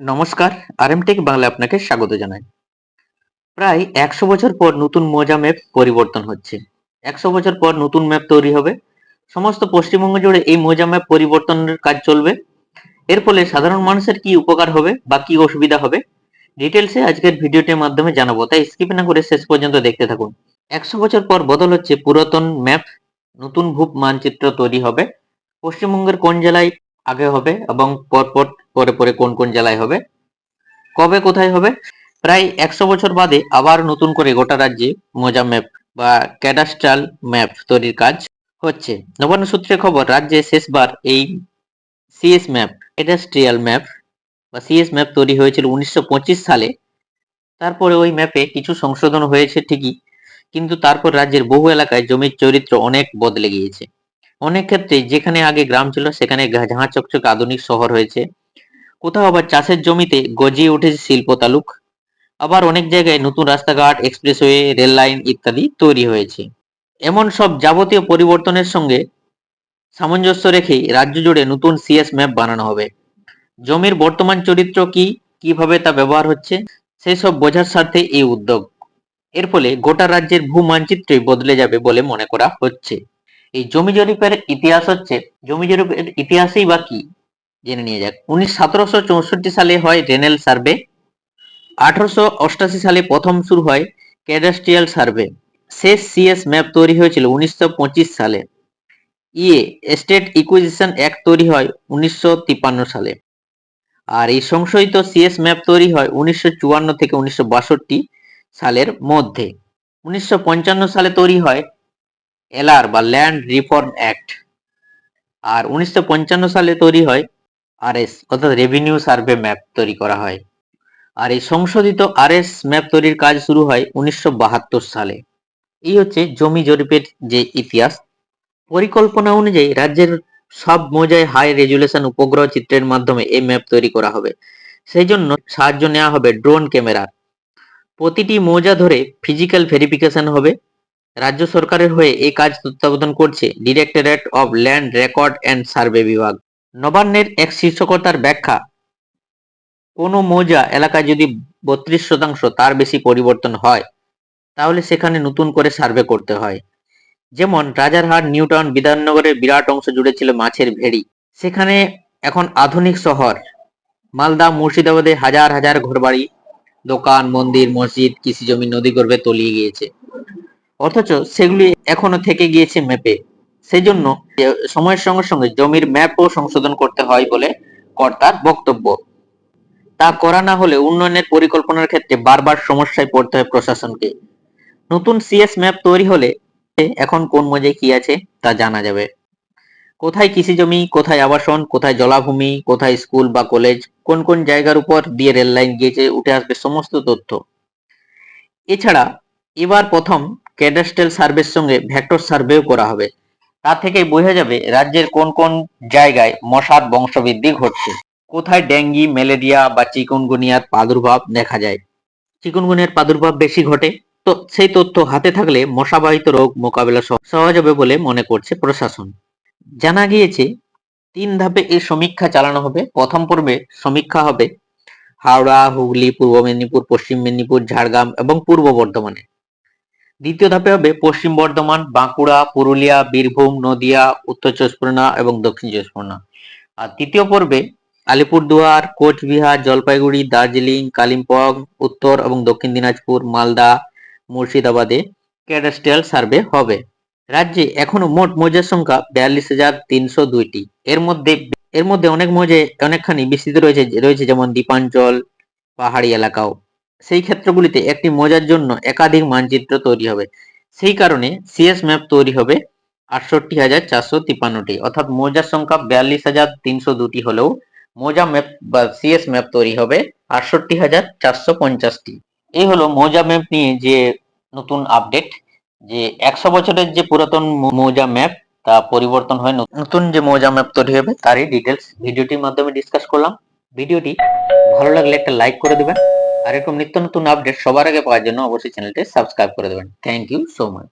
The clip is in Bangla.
নমস্কার আরএমটেক বাংলা আপনাকে স্বাগত জানাই। প্রায় একশো বছর পর নতুন মৌজা ম্যাপ পরিবর্তন হচ্ছে। একশো বছর পর নতুন ম্যাপ তৈরি হবে। সমস্ত পশ্চিমবঙ্গ জুড়ে এই মৌজা ম্যাপ পরিবর্তনের কাজ চলবে। এর ফলে সাধারণ মানুষের কি উপকার হবে বা কি অসুবিধা হবে ডিটেলসে আজকের ভিডিওটির মাধ্যমে জানাব। তাই স্কিপ না করে শেষ পর্যন্ত দেখতে থাকুন। একশো বছর পর বদল হচ্ছে পুরাতন ম্যাপ, নতুন ভূপ মানচিত্র তৈরি হবে। পশ্চিমবঙ্গের কোন জেলায় আগে হবে এবং পরপর পরে পরে কোন কোন জেলায় হবে? কবে কোথায় হবে? প্রায় একশো বছর বাদে আবার নতুন করে গোটা রাজ্যে মোজা ম্যাপ বা ক্যাডাস্ট্রাল ম্যাপ তৈরির কাজ হচ্ছে। নবান্ন সূত্রে খবর, রাজ্যে শেষবার এই সিএস ম্যাপ, ক্যাডাস্ট্রিয়াল ম্যাপ বা সিএস ম্যাপ তৈরি হয়েছিল উনিশশো পঁচিশ সালে। তারপরে ওই ম্যাপে কিছু সংশোধন হয়েছে ঠিকই, কিন্তু তারপর রাজ্যের বহু এলাকায় জমির চরিত্র অনেক বদলে গিয়েছে। অনেক ক্ষেত্রে যেখানে আগে গ্রাম ছিল, সেখানে ঝাঁ, চকচক আধুনিক শহর হয়েছে। কোথাও আবার চাষের জমিতে গজিয়ে উঠেছে শিল্প তালুক। আবার অনেক জায়গায় নতুন রাস্তাঘাট, এক্সপ্রেসওয়ে, রেল লাইন ইত্যাদি তৈরি হয়েছে। এমন সব যাবতীয় পরিবর্তনের সঙ্গে সামঞ্জস্য রেখেই রাজ্য জুড়ে নতুন সিএস ম্যাপ বানানো হবে। জমির বর্তমান চরিত্র কি, কীভাবে তা ব্যবহার হচ্ছে সেই সব বোঝার স্বার্থে এই উদ্যোগ। এর ফলে গোটা রাজ্যের ভূ মানচিত্রই বদলে যাবে বলে মনে করা হচ্ছে। এই জমি জরিপের ইতিহাস হচ্ছে, জমি জরিপের ইতিহাসেই বা কি? জেনে নিয়ে যাক। উনিশ সতেরোশো চৌষট্টি সালে হয় রেনেল সার্ভে, আঠারোশো অষ্টাশি সালে প্রথম শুরু হয় ক্যাডাস্ট্রিয়াল সার্ভে। শেষ সিএস ম্যাপ তৈরি হয়েছিল উনিশশো পঁচিশ সালে। ইয়ে স্টেট ইকুইজিশন অ্যাক্ট তৈরি হয় উনিশশো তিপ্পান্ন সালে। আর এই সংশোধিত সিএস ম্যাপ তৈরি হয় উনিশশো চুয়ান্ন থেকে উনিশশো বাষট্টি সালের মধ্যে। উনিশশো পঞ্চান্ন সালে তৈরি হয় এলআর বা ল্যান্ড রিফর্ম অ্যাক্ট। আর উনিশশো পঞ্চান্ন সালে তৈরি হয় আরএস, অর্থাৎ রেভিনিউ সার্ভে ম্যাপ তৈরি করা হয়। আর এই সংশোধিত আরএস ম্যাপ তৈরির কাজ শুরু হয় উনিশশো বাহাত্তর সালে। এই হচ্ছে জমি জরিপের যে ইতিহাস। পরিকল্পনা অনুযায়ী রাজ্যের সব মৌজায় হাই রেজুলেশন উপগ্রহ চিত্রের মাধ্যমে এই ম্যাপ তৈরি করা হবে। সেই জন্য সাহায্য নেওয়া হবে ড্রোন ক্যামেরার। প্রতিটি মৌজা ধরে ফিজিক্যাল ভেরিফিকেশন হবে। রাজ্য সরকারের হয়ে এই কাজ তত্ত্বাবধান করছে directorate of land record and survey বিভাগ। নবান্নের এক শীর্ষকর্তার ব্যাখ্যা, কোনো মৌজা এলাকায় যদি বত্রিশ শতাংশ তার বেশি পরিবর্তন হয়, তাহলে সেখানে নতুন করে সার্ভে করতে হয়। যেমন রাজারহাট, নিউটাউন, বিধাননগরের বিরাট অংশ জুড়ে ছিল মাছের ভেড়ি। সেখানে এখন আধুনিক শহর, মালদা, মুর্শিদাবাদে হাজার হাজার ঘরবাড়ি, দোকান, মন্দির, মসজিদ কৃষি জমি নদী গর্ভে তলিয়ে গিয়েছে। অথচ সেগুলি এখনও থেকে গিয়েছে ম্যাপে। সেই জন্য সময়ের সঙ্গে সঙ্গে জমির ম্যাপও সংশোধন করতে হয় বলে কর্তার বক্তব্য। তা করা না হলে উন্নয়নের পরিকল্পনার ক্ষেত্রে বারবার সমস্যায় পড়তে হয় প্রশাসনকে। নতুন সিএস ম্যাপ তৈরি হলে এখন কোন মজায় কি আছে তা জানা যাবে। কোথায় কৃষি জমি, কোথায় আবাসন, কোথায় জলাভূমি, কোথায় স্কুল বা কলেজ, কোন কোন জায়গার উপর দিয়ে রেল লাইন গিয়েছে, উঠে আসবে সমস্ত তথ্য। এছাড়া এবার প্রথম ক্যাডাস্ট্রাল সার্ভের সঙ্গে ভেক্টর সার্ভেও করা হবে। তা থেকে বোঝা যাবে রাজ্যের কোন কোন জায়গায় মশার বংশবৃদ্ধি ঘটছে। কোথায় ডেঙ্গি, ম্যালেরিয়া বা চিকুনগুনিয়ার প্রাদুর্ভাব দেখা যায়? চিকুনগুনিয়ার প্রাদুর্ভাব বেশি ঘটে? তো সেই তথ্য হাতে থাকলে মশাবাহিত রোগ মোকাবেলা সহজ হবে বলে মনে করছে প্রশাসন। জানা গিয়েছে, তিন ধাপে এই সমীক্ষা চালানো হবে। প্রথম পর্বে সমীক্ষা হবে হাওড়া, হুগলি, পূর্ব মেদিনীপুর, পশ্চিম মেদিনীপুর, ঝাড়গ্রাম এবং পূর্ব বর্ধমানে। দ্বিতীয় ধাপে হবে পশ্চিম বর্ধমান, বাঁকুড়া, পুরুলিয়া, বীরভূম, নদিয়া, উত্তর চব্বিশ এবং দক্ষিণ চব্বিশ আর তৃতীয় পর্বে আলিপুরদুয়ার, কোচবিহার, জলপাইগুড়ি, দার্জিলিং, কালিম্পং, উত্তর এবং দক্ষিণ দিনাজপুর, মালদা, মুর্শিদাবাদে ক্যাডাস্ট্রিয়াল সার্ভে হবে। রাজ্যে এখনও মোট মৌজার সংখ্যা বিয়াল্লিশ হাজার তিনশো দুইটি। এর মধ্যে এর মধ্যে অনেক মৌজে অনেকখানি বিস্তৃত রয়েছে রয়েছে যেমন দ্বীপাঞ্চল পাহাড়ি এলাকাও। সেই ক্ষেত্রগুলিতে একটি মৌজার জন্য একাধিক মানচিত্র তৈরি হবে। সেই কারণে সিএস ম্যাপ তৈরি হবে আটষট্টি হাজার চারশো তিপ্পান্নটি। অর্থাৎ মৌজার সংখ্যা বিয়াল্লিশ হাজার তিনশো দুটি হলেও মৌজা ম্যাপ বা সিএস ম্যাপ তৈরি হবে আটষট্টি হাজার চারশো পঞ্চাশটি। এই হলো মৌজা ম্যাপ নিয়ে যে নতুন আপডেট যে একশো বছরের যে পুরাতন মৌজা ম্যাপ তা পরিবর্তন হয় নতুন যে মৌজা ম্যাপ তৈরি হবে, তারই ডিটেলস ভিডিওটির মাধ্যমে ডিসকাস করলাম। ভিডিওটি ভালো লাগলে একটা লাইক করে দেবেন। আর এরকম নিত্য নতুন আপডেট সবার আগে পাওয়ার জন্য অবশ্যই চ্যানেলটি সাবস্ক্রাইব করে দেবেন। Thank you so much